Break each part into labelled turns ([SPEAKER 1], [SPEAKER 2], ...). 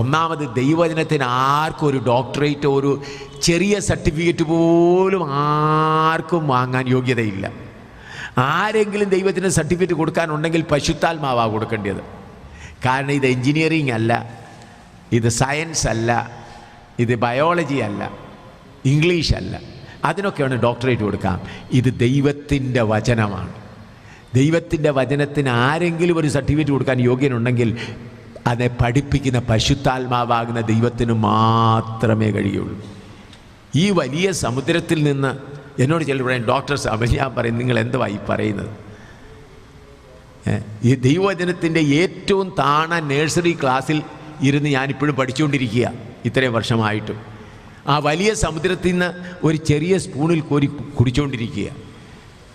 [SPEAKER 1] ഒന്നാമത് ദൈവവചനത്തിന് ആർക്കും ഒരു ഡോക്ടറേറ്റ് ഒരു ചെറിയ സർട്ടിഫിക്കറ്റ് പോലും ആർക്കും വാങ്ങാൻ യോഗ്യതയില്ല. ആരെങ്കിലും ദൈവത്തിന് സർട്ടിഫിക്കറ്റ് കൊടുക്കാനുണ്ടെങ്കിൽ പശുത്താത്മാവാ കൊടുക്കേണ്ടത്. കാരണം ഇത് എൻജിനീയറിംഗ് അല്ല ഇത് സയൻസ് അല്ല ഇത് ബയോളജി അല്ല ഇംഗ്ലീഷ് അല്ല. അതിനൊക്കെയാണ് ഡോക്ടറേറ്റ് കൊടുക്കാം. ഇത് ദൈവത്തിന്റെ വചനമാണ്. ദൈവത്തിന്റെ വചനത്തിന് ആരെങ്കിലും ഒരു സർട്ടിഫിക്കറ്റ് കൊടുക്കാൻ യോഗ്യനുണ്ടെങ്കിൽ അതിനെ പഠിപ്പിക്കുന്ന പശുത്താത്മാവാകുന്ന ദൈവത്തിന് മാത്രമേ കഴിയുള്ളൂ. ഈ വലിയ സമുദ്രത്തിൽ നിന്ന് എന്നോട് ചില പറയും ഡോക്ടർ സാബ് ഞാൻ പറയും നിങ്ങൾ എന്തുവാ ഈ പറയുന്നത് ഈ ദൈവവചനത്തിന്റെ ഏറ്റവും താണ നേഴ്സറി ക്ലാസ്സിൽ ഇരുന്ന് ഞാനിപ്പോഴും പഠിച്ചുകൊണ്ടിരിക്കുക ഇത്രയും വർഷമായിട്ടും. ആ വലിയ സമുദ്രത്തിൽ നിന്ന് ഒരു ചെറിയ സ്പൂണിൽ കോരി കുടിച്ചുകൊണ്ടിരിക്കുക.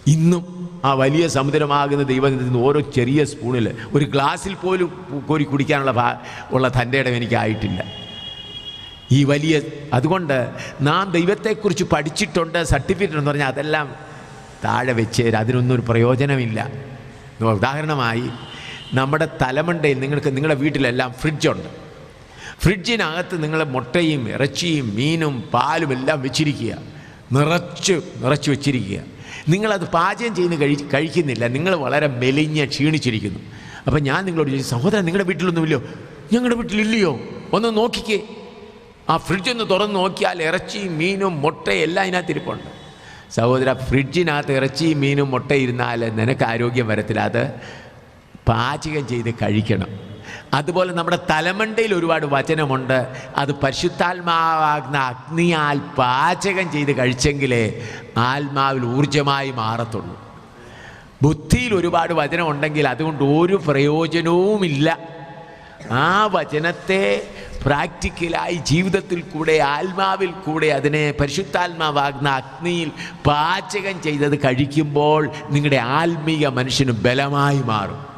[SPEAKER 1] ഇന്നും ആ വലിയ സമുദ്രമാകുന്ന ദൈവത്തിൽ നിന്ന് ഓരോ ചെറിയ സ്പൂണിൽ ഒരു ഗ്ലാസ്സിൽ പോലും കോരി കുടിക്കാനുള്ള ഉള്ള തന്റെ ഇടം എനിക്കായിട്ടില്ല ഈ വലിയ അതുകൊണ്ട് നാം ദൈവത്തെക്കുറിച്ച് പഠിച്ചിട്ടുണ്ട് സർട്ടിഫിക്കറ്റ് എന്ന് പറഞ്ഞാൽ അതെല്ലാം താഴെ വെച്ച് അതിനൊന്നും ഒരു പ്രയോജനമില്ല. ഉദാഹരണമായി നമ്മുടെ തലമണ്ടയിൽ നിങ്ങൾക്ക് നിങ്ങളുടെ വീട്ടിലെല്ലാം ഫ്രിഡ്ജുണ്ട്. ഫ്രിഡ്ജിനകത്ത് നിങ്ങൾ മുട്ടയും ഇറച്ചിയും മീനും പാലും എല്ലാം വെച്ചിരിക്കുക. നിറച്ച് നിറച്ച് വെച്ചിരിക്കുക. നിങ്ങളത് പാചകം ചെയ്യുന്ന കഴി കഴിക്കുന്നില്ല. നിങ്ങൾ വളരെ മെലിഞ്ഞ ക്ഷീണിച്ചിരിക്കുന്നു. അപ്പം ഞാൻ നിങ്ങളോട് ചോദിച്ചു സഹോദരൻ നിങ്ങളുടെ വീട്ടിലൊന്നുമില്ലയോ? ഞങ്ങളുടെ വീട്ടിലില്ലയോ? ഒന്ന് നോക്കിക്കേ. ആ ഫ്രിഡ്ജ് ഒന്ന് തുറന്ന് നോക്കിയാൽ ഇറച്ചിയും മീനും മുട്ടയും എല്ലാം അതിനകത്ത് ഇരിപ്പുണ്ട്. സഹോദര ഫ്രിഡ്ജിനകത്ത് ഇറച്ചിയും മീനും മുട്ട ഇരുന്നാൽ നിനക്ക് ആരോഗ്യം വരത്തില്ല. അത് പാചകം ചെയ്ത് കഴിക്കണം. അതുപോലെ നമ്മുടെ തലമണ്ടയിൽ ഒരുപാട് വചനമുണ്ട്. അത് പരിശുദ്ധാത്മാവാകുന്ന അഗ്നിയാൽ പാചകം ചെയ്ത് കഴിച്ചെങ്കിലേ ആത്മാവിൽ ഊർജമായി മാറത്തുള്ളൂ. ബുദ്ധിയിൽ ഒരുപാട് വചനം ഉണ്ടെങ്കിൽ അതുകൊണ്ട് ഒരു പ്രയോജനവുമില്ല. ആ വചനത്തെ പ്രാക്ടിക്കലായി ജീവിതത്തിൽ കൂടെ ആത്മാവിൽ കൂടെ അതിനെ പരിശുദ്ധാത്മാവാകുന്ന അഗ്നിയിൽ പാചകം ചെയ്തത് കഴിക്കുമ്പോൾ നിങ്ങളുടെ ആത്മീയ മനുഷ്യന് ബലമായി മാറും.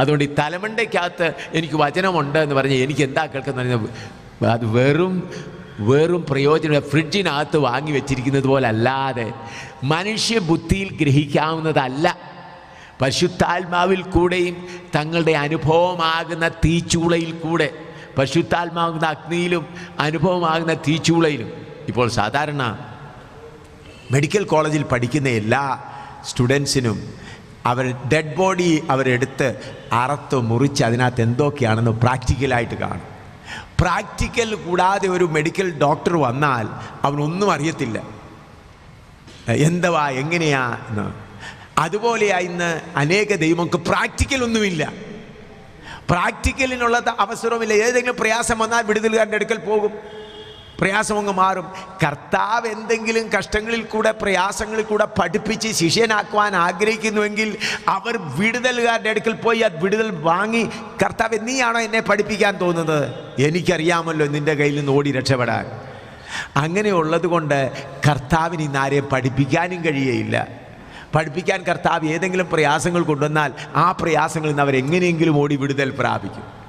[SPEAKER 1] അതുകൊണ്ട് ഈ തലമണ്ടയ്ക്കകത്ത് എനിക്ക് വചനമുണ്ട് എന്ന് പറഞ്ഞ് എനിക്ക് എന്താ കേൾക്കുന്ന അത് വെറും വെറും പ്രയോജനം ഫ്രിഡ്ജിനകത്ത് വാങ്ങി വെച്ചിരിക്കുന്നത് പോലെ അല്ലാതെ മനുഷ്യ ബുദ്ധിയിൽ ഗ്രഹിക്കാവുന്നതല്ല. പശുത്താത്മാവിൽ കൂടെയും തങ്ങളുടെ അനുഭവമാകുന്ന തീച്ചൂളയിൽ കൂടെ പശുത്താത്മാകുന്ന അഗ്നിയിലും അനുഭവമാകുന്ന തീച്ചൂളയിലും. ഇപ്പോൾ സാധാരണ മെഡിക്കൽ കോളേജിൽ പഠിക്കുന്ന എല്ലാ സ്റ്റുഡൻസിനും അവർ ഡെഡ് ബോഡി അവരെടുത്ത് അറുത്ത് മുറിച്ച് അതിനകത്ത് എന്തൊക്കെയാണെന്ന് പ്രാക്ടിക്കലായിട്ട് കാണും. പ്രാക്ടിക്കൽ കൂടാതെ ഒരു മെഡിക്കൽ ഡോക്ടർ വന്നാൽ അവനൊന്നും അറിയത്തില്ല. എന്തവാ എങ്ങനെയാ എന്ന്. അതുപോലെയാ ഇന്ന് അനേക ദൈവങ്ങൾക്ക് പ്രാക്ടിക്കൽ ഒന്നുമില്ല. പ്രാക്ടിക്കലിനുള്ള അവസരവുമില്ല. ഏതെങ്കിലും പ്രയാസം വന്നാൽ വിടുതലുകാരന്റെ അടുക്കൽ പോകും. പ്രയാസം അങ്ങ് മാറും. കർത്താവ് എന്തെങ്കിലും കഷ്ടങ്ങളിൽ കൂടെ പ്രയാസങ്ങളിൽ കൂടെ പഠിപ്പിച്ച് ശിഷ്യനാക്കുവാൻ ആഗ്രഹിക്കുന്നുവെങ്കിൽ അവർ വിടുതലുകാരുടെ അടുക്കൽ പോയി അത് വിടുതൽ വാങ്ങി കർത്താവ് നീയാണോ എന്നെ പഠിപ്പിക്കാൻ തോന്നുന്നത്? എനിക്കറിയാമല്ലോ നിന്റെ കയ്യിൽ നിന്ന് ഓടി രക്ഷപ്പെടാൻ. അങ്ങനെയുള്ളത് കൊണ്ട് കർത്താവിന് ഇന്ന് ആരെയും പഠിപ്പിക്കാനും കഴിയയില്ല പഠിപ്പിക്കാൻ കർത്താവ് ഏതെങ്കിലും പ്രയാസങ്ങൾ കൊണ്ടുവന്നാൽ ആ പ്രയാസങ്ങളിൽ നിന്ന് അവരെങ്ങനെയെങ്കിലും ഓടി വിടുതൽ പ്രാപിക്കും.